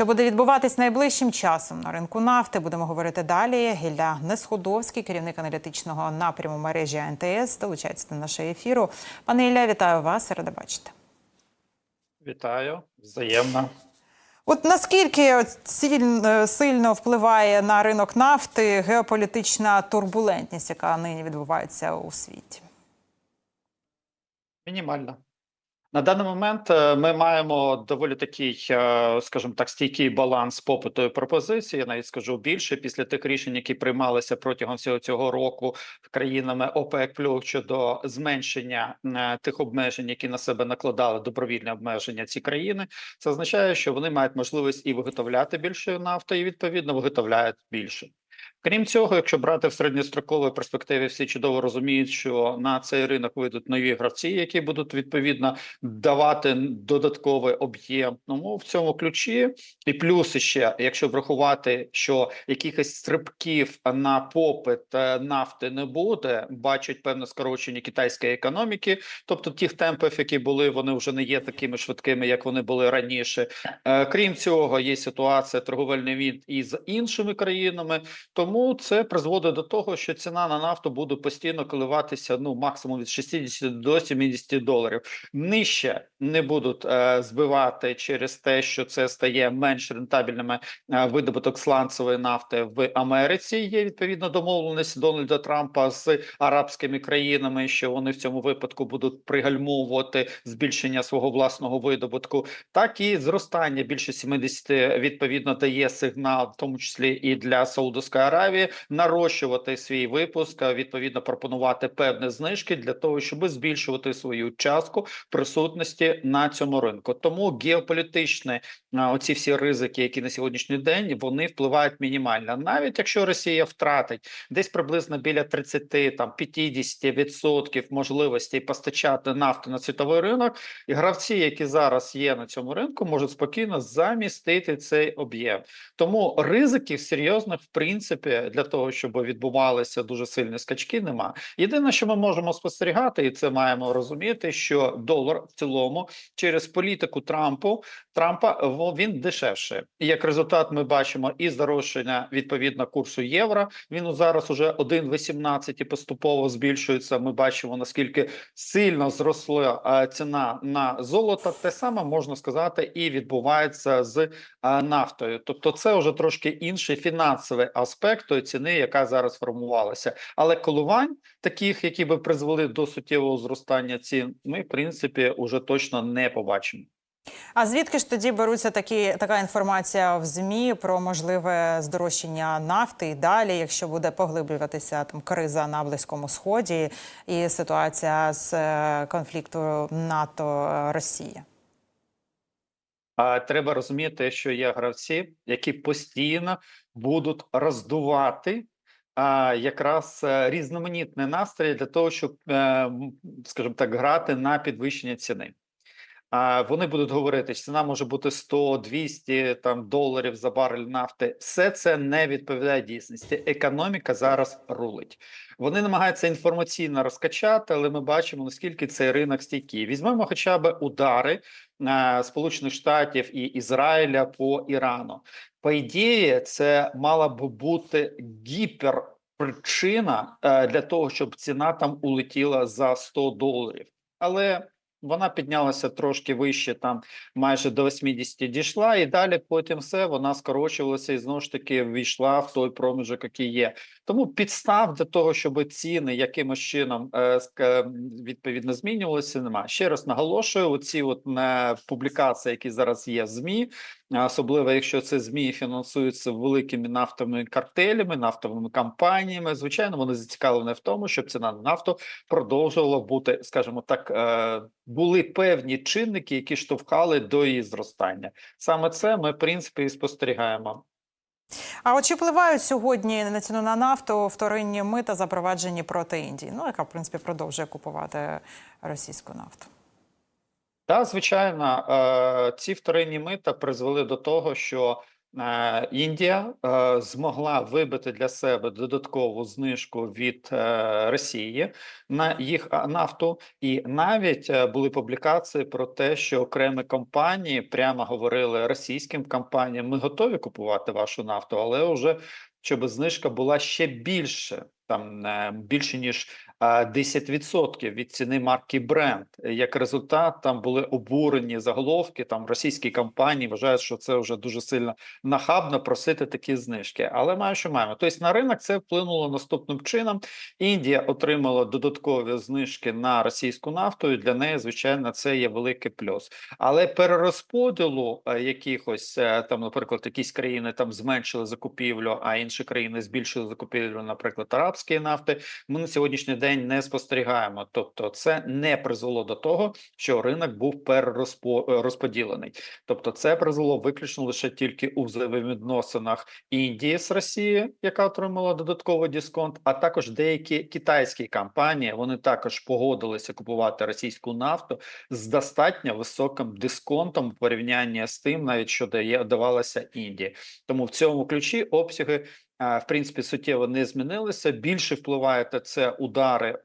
Що буде відбуватись найближчим часом на ринку нафти? Будемо говорити далі. Гілля Несходовський, керівник аналітичного напряму мережі АНТС, долучається до нашого ефіру. Пане Ілля, вітаю вас. Рада бачити. Вітаю, взаємно. От наскільки сильно, сильно впливає на ринок нафти геополітична турбулентність, яка нині відбувається у світі? Мінімально. На даний момент е, ми маємо доволі такий, е, скажімо так, стійкий баланс попиту і пропозиції. Я навіть скажу більше після тих рішень, які приймалися протягом всього цього року країнами ОПЕК щодо зменшення е, тих обмежень, які на себе накладали добровільне обмеження ці країни. Це означає, що вони мають можливість і виготовляти більше нафти, і відповідно виготовляють більше. Крім цього, якщо брати в середньостроковій перспективі, всі чудово розуміють, що на цей ринок вийдуть нові гравці, які будуть відповідно давати додатковий об'єм. Ну в цьому ключі, і плюс ще, якщо врахувати, що якихось стрибків на попит е, нафти не буде, бачать певне скорочення китайської економіки, тобто тих темпів, які були, вони вже не є такими швидкими, як вони були раніше. Е, Крім цього, є ситуація торговельний від із іншими країнами. Тому це призводить до того, що ціна на нафту буде постійно коливатися ну максимум від 60 до 70 доларів. Нижче не будуть е, збивати через те, що це стає менш рентабельними е, видобуток сланцевої нафти в Америці. Є відповідно домовленість Дональда Трампа з арабськими країнами, що вони в цьому випадку будуть пригальмовувати збільшення свого власного видобутку, так і зростання більше 70 відповідно дає сигнал, в тому числі і для Саудовської Аравії, нарощувати свій випуск, відповідно пропонувати певні знижки для того, щоб збільшувати свою частку присутності на цьому ринку. Тому геополітичні а, оці всі ризики, які на сьогоднішній день вони впливають мінімально, навіть якщо Росія втратить десь приблизно біля 30, там 50% можливостей постачати нафту на світовий ринок, і гравці, які зараз є на цьому ринку, можуть спокійно замістити цей об'єм. Тому ризиків серйозних, в принципі, для того, щоб відбувалися дуже сильні скачки, нема. Єдине, що ми можемо спостерігати, і це маємо розуміти, що долар в цілому через політику Трампу Трампа він дешевше. І як результат, ми бачимо і здорожчання відповідно курсу євро. Він зараз уже 1,18 і поступово збільшується. Ми бачимо наскільки сильно зросла ціна на золото. Те саме можна сказати, і відбувається з нафтою. Тобто, це вже трошки інший фінансовий аспект тої ціни, яка зараз формувалася. Але коливань таких, які би призвели до суттєвого зростання цін, ми в принципі уже точно не побачимо. А звідки ж тоді беруться такі така інформація в змі про можливе здорожчання нафти і далі, якщо буде поглиблюватися там криза на близькому сході і ситуація з е, конфлікту НАТО Росія? А треба розуміти, що є гравці, які постійно будуть роздувати якраз різноманітне настрій для того, щоб, е, скажімо так, грати на підвищення ціни. Вони будуть говорити, що ціна може бути 100, 200 там доларів за барель нафти. Все це не відповідає дійсності. Економіка зараз рулить. Вони намагаються інформаційно розкачати, але ми бачимо наскільки цей ринок стійкий. Візьмемо хоча б удари е, Сполучених Штатів і Ізраїля по Ірану. По ідеї, це мала б бути гіперпричина е, для того, щоб ціна там улетіла за 100 доларів. Але вона піднялася трошки вище, там майже до 80 дійшла, і далі потім все вона скорочувалася і знову ж таки війшла в той проміжок, який є. Тому підстав для того, щоб ціни якимось чином е, відповідно змінювалися, немає. Ще раз наголошую: оці от на публікації, які зараз є в змі, особливо якщо це змі фінансуються великими нафтовими картелями, нафтовими компаніями. Звичайно, вони зацікавлені в тому, щоб ціна на нафту продовжувала бути, скажімо так, е, були певні чинники, які штовхали до її зростання. Саме це ми в принципі і спостерігаємо. А от чи впливають сьогодні на ціну на нафту вторинні мита, запроваджені проти Індії? Ну яка в принципі продовжує купувати російську нафту? Так, звичайно, е, ці вторинні мита призвели до того, що Індія е, змогла вибити для себе додаткову знижку від е, Росії на їх нафту, і навіть е, були публікації про те, що окремі компанії прямо говорили російським компаніям: ми готові купувати вашу нафту, але вже щоб знижка була ще більше, там е, більше ніж е, 10% від ціни марки Brent. Як результат, там були обурені заголовки. Там російські компанії вважають, що це вже дуже сильно нахабно просити такі знижки. Але маю, що маємо. Тобто на ринок це вплинуло наступним чином. Індія отримала додаткові знижки на російську нафту. і Для неї, звичайно, це є великий плюс. Але перерозподілу е, якихось е, там, наприклад, якісь країни там зменшили закупівлю, а інші країни збільшили закупівлю, наприклад, арабської нафти. Ми на сьогоднішній день не спостерігаємо. Тобто, це не призвело до того, що ринок був перерозподілений. Тобто, це призвело виключно лише тільки у взаємовідносинах Індії з Росією, яка отримала додатковий дисконт, а також деякі китайські компанії вони також погодилися купувати російську нафту з достатньо високим дисконтом в порівнянні з тим, навіть що дає давалося Індії. Тому в цьому ключі обсяги. В принципі, суттєво не змінилися. Більше впливаєте це удари е,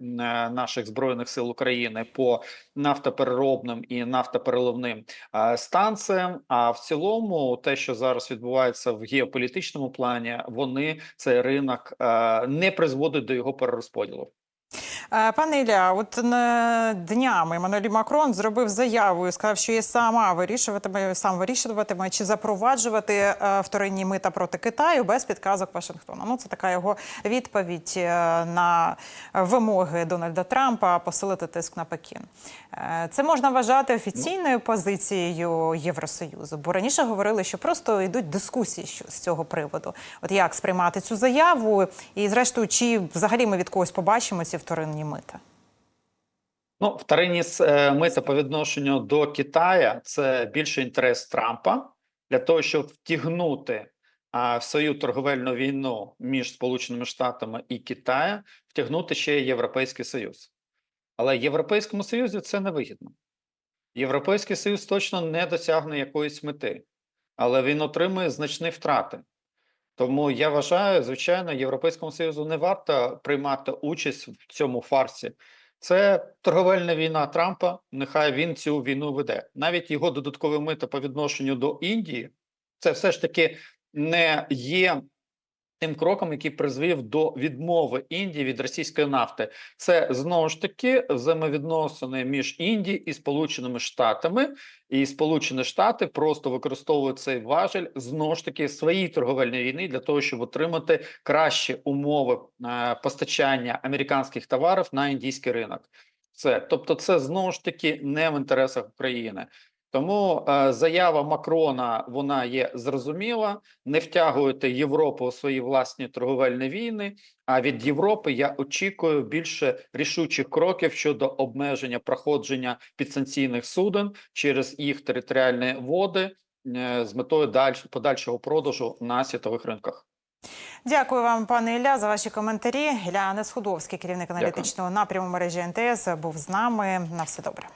наших збройних сил України по нафтопереробним і нафтопереливним станціям. А в цілому, те, що зараз відбувається в геополітичному плані, вони цей ринок е, не призводить до його перерозподілу. Е, Пане Ілля, от днями Еммануель Макрон зробив заяву і сказав, що є сама вирішуватиме, сам вирішуватиме чи запроваджувати е, вторинні мита проти Китаю без підказок Вашингтона. Ну це така його відповідь е, на вимоги Дональда Трампа посилити тиск на Пекін. Е, Це можна вважати офіційною позицією Євросоюзу, бо раніше говорили, що просто йдуть дискусії з цього приводу. От як сприймати цю заяву, і зрештою, чи взагалі ми від когось побачимо ці вторинні мита? Ну, вторинні е, мита по відношенню до Китая це більше інтерес Трампа для того, щоб втягнути в свою торговельну війну між Сполученими Штатами і Китаєм, втягнути ще й Європейський Союз. Але Європейському Союзі це не вигідно. Європейський Союз точно не досягне якоїсь мети, але він отримує значні втрати. Тому я вважаю, звичайно, Європейському Союзу не варто приймати участь в цьому фарсі. Це торговельна війна Трампа. Нехай він цю війну веде. Навіть його додаткове мита по відношенню до Індії, це все ж таки не є тим кроком, який призвів до відмови Індії від російської нафти. Це знову ж таки взаємовідносини між Індією і Сполученими Штатами, і Сполучені Штати просто використовують цей важель знову ж таки своїй торговельної війни для того, щоб отримати кращі умови е, постачання американських товарів на індійський ринок. Це тобто, це знову ж таки не в інтересах України. Тому е, заява Макрона вона є зрозуміла. Не втягуйте Європу у свої власні торговельні війни. А від Європи я очікую більше рішучих кроків щодо обмеження проходження підсанкційних суден через їх територіальні води е, з метою даль- подальшого продажу на світових ринках. Дякую вам, пане Ілля, за ваші коментарі. Ілля Несходовський, керівник аналітичного напряму мережі НТС, був з нами. На все добре.